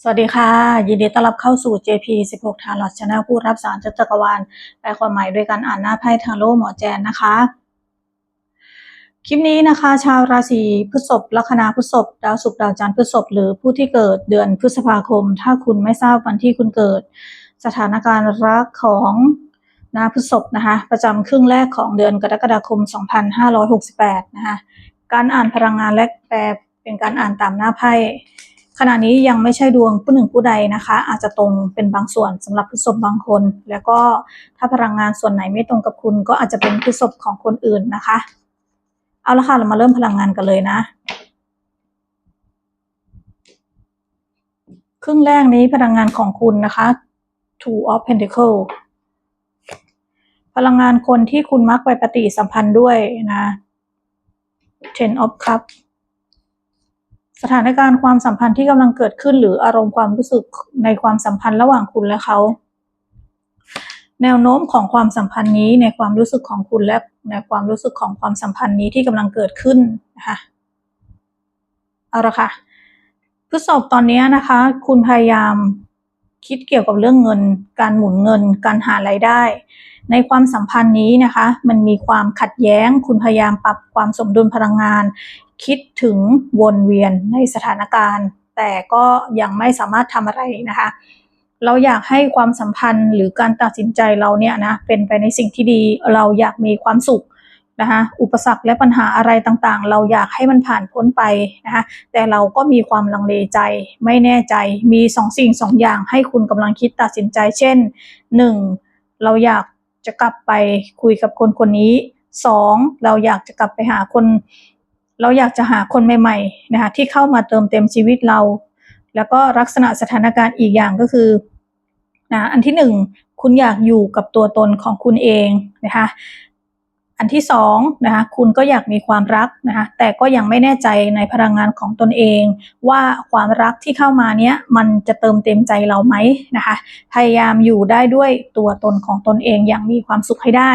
สวัสดีค่ะ ยินดีต้อนรับเข้าสู่ JP 16ทาร์ลอตชนลผู้รับสารจักรวาลแปลความหมายด้วยการอ่านหน้าไพ่ทาโร่หมอแจนนะคะ คลิปนี้นะคะ ชาวราศีพฤษภลัคนาพฤษภดาวศุกร์ดาวจันทร์พฤษภหรือผู้ที่เกิดเดือนพฤษภาคม ถ้าคุณไม่ทราบวันที่คุณเกิด สถานการณ์รักของนาพฤษภนะคะ ประจำครึ่งแรกของเดือนกรกฎาคม 2568 นะคะการอ่านพลังงานและแปลเป็นการอ่านตามหน้าไพ่ ขณะนี้ยังไม่ใช่ดวงผู้หนึ่งผู้ใดนะคะ อาจจะตรงเป็นบางส่วนสำหรับพฤษภบางคน แล้วก็ถ้าพลังงานส่วนไหนไม่ตรงกับคุณก็อาจจะเป็นพฤษภของคนอื่นนะคะ เอาละค่ะเรามาเริ่มพลังงานกันเลยนะ ครึ่งแรกนี้พลังงานของคุณนะคะ two of pentacle พลังงานคนที่คุณมักไปปฏิสัมพันธ์ด้วยนะ ten of cups สถานการณ์ความสัมพันธ์ที่กำลังเกิดขึ้น หรืออารมณ์ความรู้สึกในความสัมพันธ์ระหว่างคุณและเขา แนวโน้มของความสัมพันธ์นี้ในความรู้สึกของคุณและในความรู้สึกของความสัมพันธ์นี้ที่กำลังเกิดขึ้นนะคะเอาละค่ะพฤษภตอนนี้นะคะ คุณพยายามคิดเกี่ยวกับเรื่องเงิน การหมุนเงิน การหารายได้ ในความสัมพันธ์นี้นะคะ มันมีความขัดแย้ง คุณพยายามปรับความสมดุลพลังงาน คิดถึงวนเวียนในสถานการณ์ แต่ก็ยังไม่สามารถทำอะไรนะคะ เราอยากให้ความสัมพันธ์หรือการตัดสินใจเราเนี่ยนะเป็นไปในสิ่งที่ดีเราอยากมีความสุขนะคะอุปสรรคและปัญหาอะไรต่างๆ เราอยากให้มันผ่านพ้นไปนะคะแต่เราก็มีความลังเลใจไม่แน่ใจมีสองสิ่งสองอย่างให้คุณกำลังคิดตัดสินใจ เช่นหนึ่งเราอยากจะกลับไปคุยกับคนคนนี้สองเราอยากจะกลับไปหาคน เราอยากจะหาคนใหม่ๆนะคะที่เข้ามาเติมเต็มชีวิตเรา แล้วก็ลักษณะสถานการณ์อีกอย่างก็คือนะอันที่หนึ่งคุณอยากอยู่กับตัวตนของคุณเองนะคะอันที่สองนะคะคุณก็อยากมีความรักนะคะแต่ก็ยังไม่แน่ใจในพลังงานของตนเอง ว่าความรักที่เข้ามาเนี้ยมันจะเติมเต็มใจเราไหมนะคะพยายามอยู่ได้ด้วยตัวตนของตนเองอย่างมีความสุขให้ได้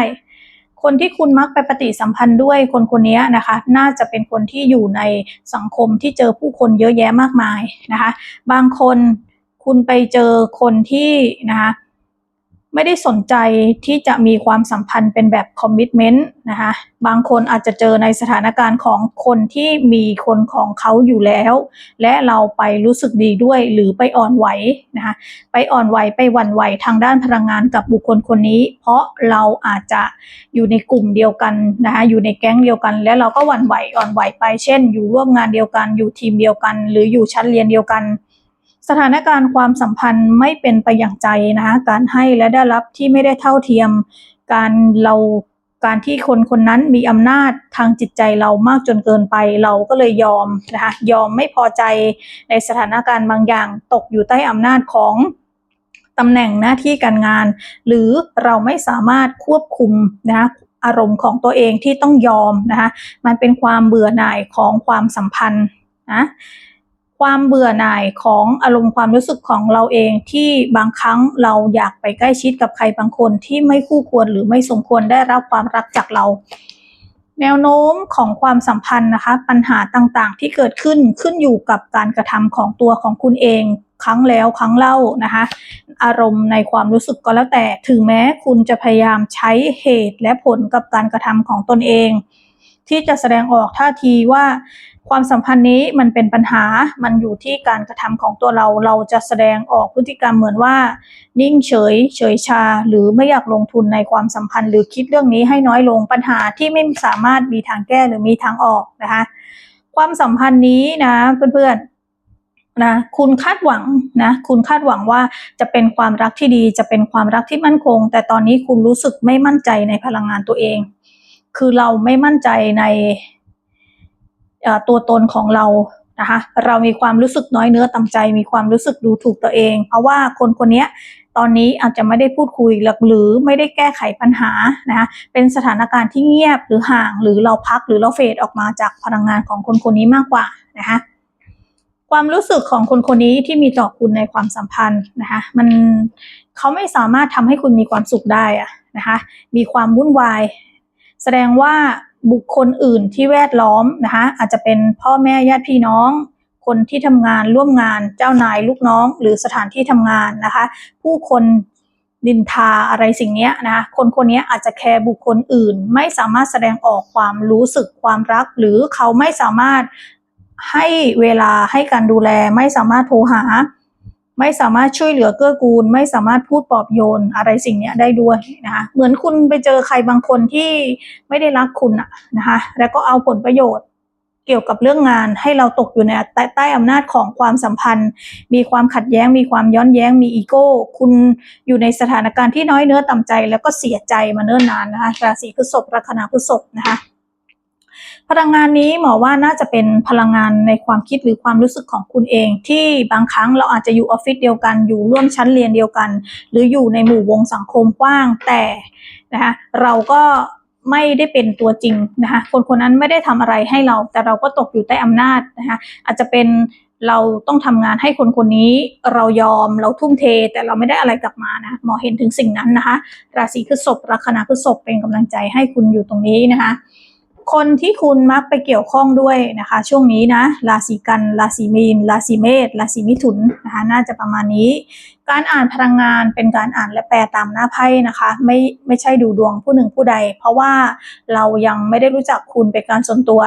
คนที่คุณมักไปปฏิสัมพันธ์ด้วยคนคนนี้นะคะ น่าจะเป็นคนที่อยู่ในสังคมที่เจอผู้คนเยอะแยะมากมายนะคะ บางคนคุณไปเจอคนที่นะคะ ไม่ได้สนใจที่จะมีความสัมพันธ์เป็นแบบคอมมิชเมนต์นะคะบางคนอาจจะเจอในสถานการณ์ของคนที่มีคนของเขาอยู่แล้ว และเราไปรู้สึกดีด้วยหรือไปอ่อนไหวนะคะไปอ่อนไหวไปหวั่นไหวทางด้านพลังงานกับบุคคลคนนี้ เพราะเราอาจจะอยู่ในกลุ่มเดียวกันนะคะอยู่ในแก๊งเดียวกัน แล้วเราก็หวั่นไหวอ่อนไหวไปเช่น อยู่ร่วมงานเดียวกัน อยู่ทีมเดียวกัน หรืออยู่ชั้นเรียนเดียวกัน สถานการณ์ความสัมพันธ์ไม่เป็นไปอย่างใจนะคะการให้และได้รับที่ไม่ได้เท่าเทียม การเราการที่คนคนนั้นมีอำนาจทางจิตใจเรามากจนเกินไปเราก็เลยยอมนะคะยอมไม่พอใจในสถานการณ์บางอย่างตกอยู่ใต้อำนาจของตำแหน่งหน้าที่การงาน หรือเราไม่สามารถควบคุมนะคะอารมณ์ของตัวเองที่ต้องยอมนะคะมันเป็นความเบื่อหน่ายของความสัมพันธ์นะ ความเบื่อหน่ายของอารมณ์ความรู้สึกของเราเองที่บางครั้งเราอยากไปใกล้ชิดกับใครบางคนที่ไม่คู่ควรหรือไม่สมควรได้รับความรักจากเรา แนวโน้มของความสัมพันธ์นะคะ ปัญหาต่างๆ ที่เกิดขึ้นขึ้นอยู่กับการกระทำของตัวของคุณเองครั้งแล้วครั้งเล่านะคะ อารมณ์ในความรู้สึกก็แล้วแต่ถึงแม้คุณจะพยายามใช้เหตุและผลกับการกระทำของตนเอง ที่จะแสดงออกท่าทีว่า ความสัมพันธ์นี้มันเป็นปัญหา มันอยู่ที่การกระทำของตัวเรา เราจะแสดงออกพฤติกรรมเหมือนว่า นิ่งเฉย เฉยชา หรือไม่อยากลงทุนในความสัมพันธ์ หรือคิดเรื่องนี้ให้น้อยลงปัญหาที่ไม่สามารถมีทางแก้หรือมีทางออกนะคะ ความสัมพันธ์นี้นะเพื่อนๆนะคุณคาดหวังนะคุณคาดหวังว่าจะเป็นความรักที่ดีจะเป็นความรักที่มั่นคง แต่ตอนนี้คุณรู้สึกไม่มั่นใจในพลังงานตัวเอง คือเราไม่มั่นใจใน ตัวตนของเรานะคะเรามีความรู้สึกน้อยเนื้อต่ำใจ มีความรู้สึกดูถูกตัวเอง เพราะว่าคนคนนี้ตอนนี้อาจจะไม่ได้พูดคุยหรือไม่ได้แก้ไขปัญหานะคะเป็นสถานการณ์ที่เงียบหรือห่างหรือเราพักหรือเราเฟดออกมาจากพลังงานของคนคนนี้มากกว่านะคะความรู้สึกของคนคนนี้ที่มีต่อคุณในความสัมพันธ์นะคะมันเขาไม่สามารถทำให้คุณมีความสุขได้อะนะคะมีความวุ่นวาย แสดงว่า บุคคลอื่นที่แวดล้อมนะคะอาจจะเป็นพ่อแม่ญาติพี่น้อง คนที่ทำงานร่วมงานเจ้านายลูกน้อง หรือสถานที่ทำงานนะคะ ผู้คนนินทาอะไรสิ่งนี้นะคะคนคนนี้อาจจะแคร์บุคคลอื่น ไม่สามารถแสดงออกความรู้สึกความรัก หรือเขาไม่สามารถให้เวลาให้การดูแลไม่สามารถโทรหา ไม่สามารถช่วยเหลือเกื้อกูล ไม่สามารถพูดปลอบโยนอะไรสิ่งนี้ได้ด้วยนะคะเหมือนคุณไปเจอใครบางคนที่ไม่ได้รักคุณอะนะคะแล้วก็เอาผลประโยชน์เกี่ยวกับเรื่องงานให้เราตกอยู่ในใต้ใต้อำนาจของความสัมพันธ์ มีความขัดแย้ง มีความย้อนแย้ง มีอีโก้ คุณอยู่ในสถานการณ์ที่น้อยเนื้อต่ำใจ แล้วก็เสียใจมาเนิ่นนานนะคะราศีพฤษภลัคนาพฤษภนะคะ พลังงานนี้หมอว่าน่าจะเป็นพลังงานในความคิดหรือความรู้สึกของคุณเอง ที่บางครั้งเราอาจจะอยู่ออฟฟิศเดียวกัน อยู่ร่วมชั้นเรียนเดียวกัน หรืออยู่ในหมู่วงสังคมกว้างแต่นะคะเราก็ไม่ได้เป็นตัวจริงนะคะคนคนนั้นไม่ได้ทำอะไรให้เรา แต่เราก็ตกอยู่ใต้อำนาจนะคะอาจจะเป็นเราต้องทำงานให้คนคนนี้เรายอมเราทุ่มเท แต่เราไม่ได้อะไรกลับมานะหมอเห็นถึงสิ่งนั้นนะคะ ราศีพฤษภลัคนาพฤษภเป็นกำลังใจให้คุณอยู่ตรงนี้นะคะ คนที่คุณมักไปเกี่ยวข้องด้วยนะคะ ช่วงนี้นะราศีกันราศีมีนราศีเมษราศีมิถุนนะคะน่าจะประมาณนี้ การอ่านพลังงานเป็นการอ่านและแปลตามหน้าไพ่นะคะ ไม่ไม่ใช่ดูดวงผู้หนึ่งผู้ใด เพราะว่าเรายังไม่ได้รู้จักคุณเป็นการส่วนตัว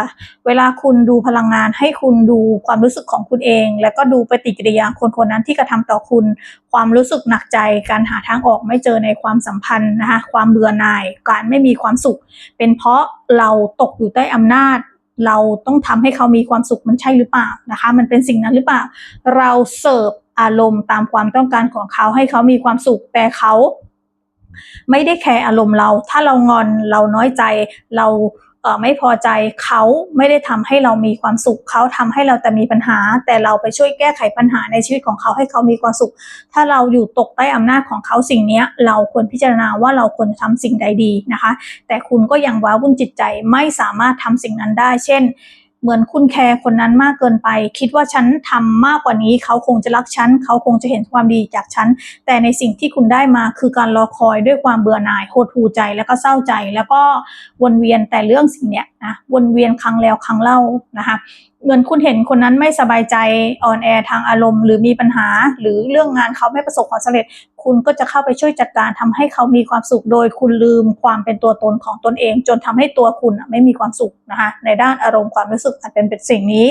เวลาคุณดูพลังงานให้คุณดูความรู้สึกของคุณเอง แล้วก็ดูปฏิกิริยาคนคนนั้นที่กระทำต่อคุณ ความรู้สึกหนักใจ การหาทางออกไม่เจอในความสัมพันธ์นะคะความเบื่อหน่าย การไม่มีความสุข เป็นเพราะเราตกอยู่ใต้อำนาจเราต้องทำให้เขามีความสุขมันใช่หรือเปล่านะคะ มันเป็นสิ่งนั้นหรือเปล่า เราเสิร์ฟ อารมณ์ตามความต้องการของเขาให้เขามีความสุขแต่เขาไม่ได้แคร์อารมณ์เรา ถ้าเรางอนเราน้อยใจเราเออไม่พอใจเขาไม่ได้ทำให้เรามีความสุขเขาทำให้เราแต่มีปัญหา แต่เราไปช่วยแก้ไขปัญหาในชีวิตของเขาให้เขามีความสุข ถ้าเราอยู่ตกใต้อำนาจของเขาสิ่งเนี้ยเราควรพิจารณาว่าเราควรจะทำสิ่งใดดีนะคะ แต่คุณก็ยังว้าวุ่นจิตใจไม่สามารถทำสิ่งนั้นได้ เช่น เหมือนคุณแคร์คนนั้นมากเกินไป คิดว่าฉันทำมากกว่านี้เขาคงจะรักฉันเขาคงจะเห็นความดีจากฉัน แต่ในสิ่งที่คุณได้มาคือการรอคอยด้วยความเบื่อหน่ายโหดหูใจแล้วก็เศร้าใจ แล้วก็วนเวียนแต่เรื่องสิ่งเนี้ย นะวนเวียนครั้งแล้วครั้งเล่านะคะเหมือนคุณเห็นคนนั้นไม่สบายใจอ่อนแอทางอารมณ์ หรือมีปัญหา หรือเรื่องงานเขาไม่ประสบความสำเร็จ คุณก็จะเข้าไปช่วยจัดการทำให้เขามีความสุขโดย คุณลืมความเป็นตัวตนของตนเอง จนทำให้ตัวคุณไม่มีความสุขนะคะในด้านอารมณ์ความรู้สึกอาจเป็นเป็นสิ่งนี้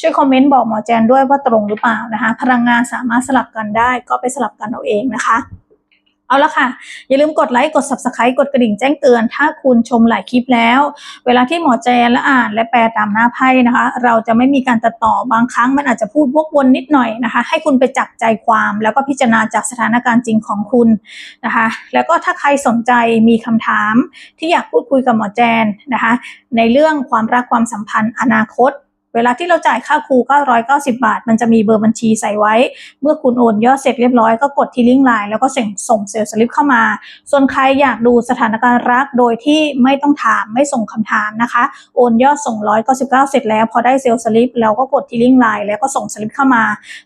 ช่วยคอมเมนต์บอกหมอแจนด้วยว่าตรงหรือเปล่านะคะพลังงานสามารถสลับกันได้ก็ไปสลับกันเอาเองนะคะ เอาละค่ะ อย่าลืมกดไลค์ กด subscribe กดกระดิ่งแจ้งเตือน ถ้าคุณชมหลายคลิปแล้ว เวลาที่หมอแจนและอ่านและแปลตามหน้าไพ่นะคะ เราจะไม่มีการตัดต่อบางครั้งมันอาจจะพูดวกวนนิดหน่อยนะคะ ให้คุณไปจับใจความ แล้วก็พิจารณาจากสถานการณ์จริงของคุณนะคะ แล้วก็ถ้าใครสนใจมีคำถามที่อยากพูดคุยกับหมอแจนนะคะ ในเรื่องความรักความสัมพันธ์อนาคต เวลาที่เราจ่ายค่าครู 990 บาท มันจะมีเบอร์บัญชีใส่ไว้ เมื่อคุณโอนยอดเสร็จเรียบร้อยก็กดที่ลิงก์ไลน์แล้วก็ส่งส่งเซลล์สลิปเข้ามา ส่วนใครอยากดูสถานการณ์รักโดยที่ไม่ต้องถามไม่ส่งคำถามนะคะ โอนยอดส่ง 199 เสร็จแล้ว พอได้เซลล์สลิปเราก็กดที่ลิงก์ไลน์แล้วก็ส่งสลิปเข้ามา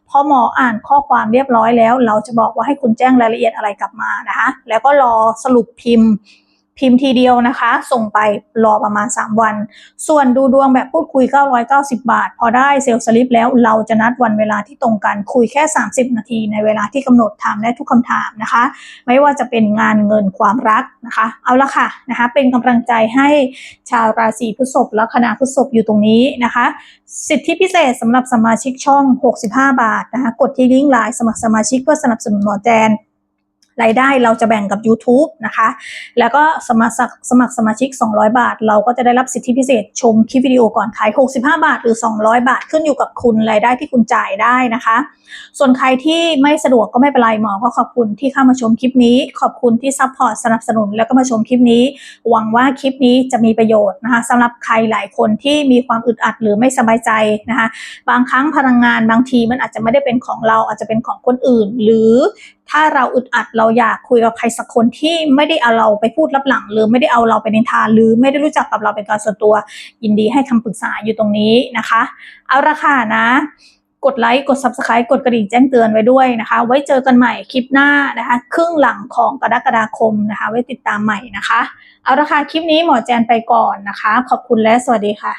พอหมออ่านข้อความเรียบร้อยแล้ว เราจะบอกว่าให้คุณแจ้งรายละเอียดอะไรกลับมานะคะ แล้วก็รอสรุปพิมพ์ พิมพ์ทีเดียวนะคะ ส่งไปรอประมาณ 3 วัน ส่วนดูดวงแบบพูดคุย 990 บาท พอได้เซลล์สลิปแล้วเราจะนัดวันเวลาที่ตรงกันคุยแค่ 30 นาทีในเวลาที่กำหนดถามได้ทุกคำถามนะคะ ไม่ว่าจะเป็นงานเงินความรักนะคะ เอาละค่ะนะคะ เป็นกำลังใจให้ชาวราศีพฤษภและคณะพฤษภอยู่ตรงนี้นะคะ สิทธิพิเศษสำหรับสมาชิกช่อง 65 บาทนะคะกดที่ลิงก์ไลน์สมัครสมาชิกเพื่อสนับสนุนหมอแจน รายได้เราจะแบ่งกับ YouTube นะคะ แล้วก็สมัครสมัครสมาชิก 200 บาท เราก็จะได้รับสิทธิพิเศษ ชมคลิปวิดีโอก่อนขาย 65 บาท หรือ 200 บาทขึ้นอยู่กับคุณรายได้ที่คุณจ่ายได้นะคะ ส่วนใครที่ไม่สะดวกก็ไม่เป็นไรหมอก็ขอบคุณที่เข้ามาชมคลิปนี้ ขอบคุณที่ซัพพอร์ตสนับสนุนแล้วก็มาชมคลิปนี้ หวังว่าคลิปนี้จะมีประโยชน์นะคะสำหรับใครหลายคนที่มีความอึดอัดหรือไม่สบายใจนะคะ บางครั้งพลังงานบางทีมันอาจจะไม่ได้เป็นของเราอาจจะเป็นของคนอื่น หรือ ถ้าเราอึดอัดเราอยากคุยกับใครสักคนที่ไม่ได้เอาเราไปพูดลับหลัง หรือไม่ได้เอาเราไปนินทาหรือไม่ได้รู้จักกับเราเป็นการส่วนตัว ยินดีให้คำปรึกษาอยู่ตรงนี้นะคะ เอาละค่ะนะ กดไลค์กด subscribe กดกระดิ่งแจ้งเตือนไว้ด้วยนะคะ ไว้เจอกันใหม่คลิปหน้านะคะ ครึ่งหลังของกรกฎาคมนะคะ ไว้ติดตามใหม่นะคะ เอาละค่ะคลิปนี้หมอแจนไปก่อนนะคะ ขอบคุณและสวัสดีค่ะ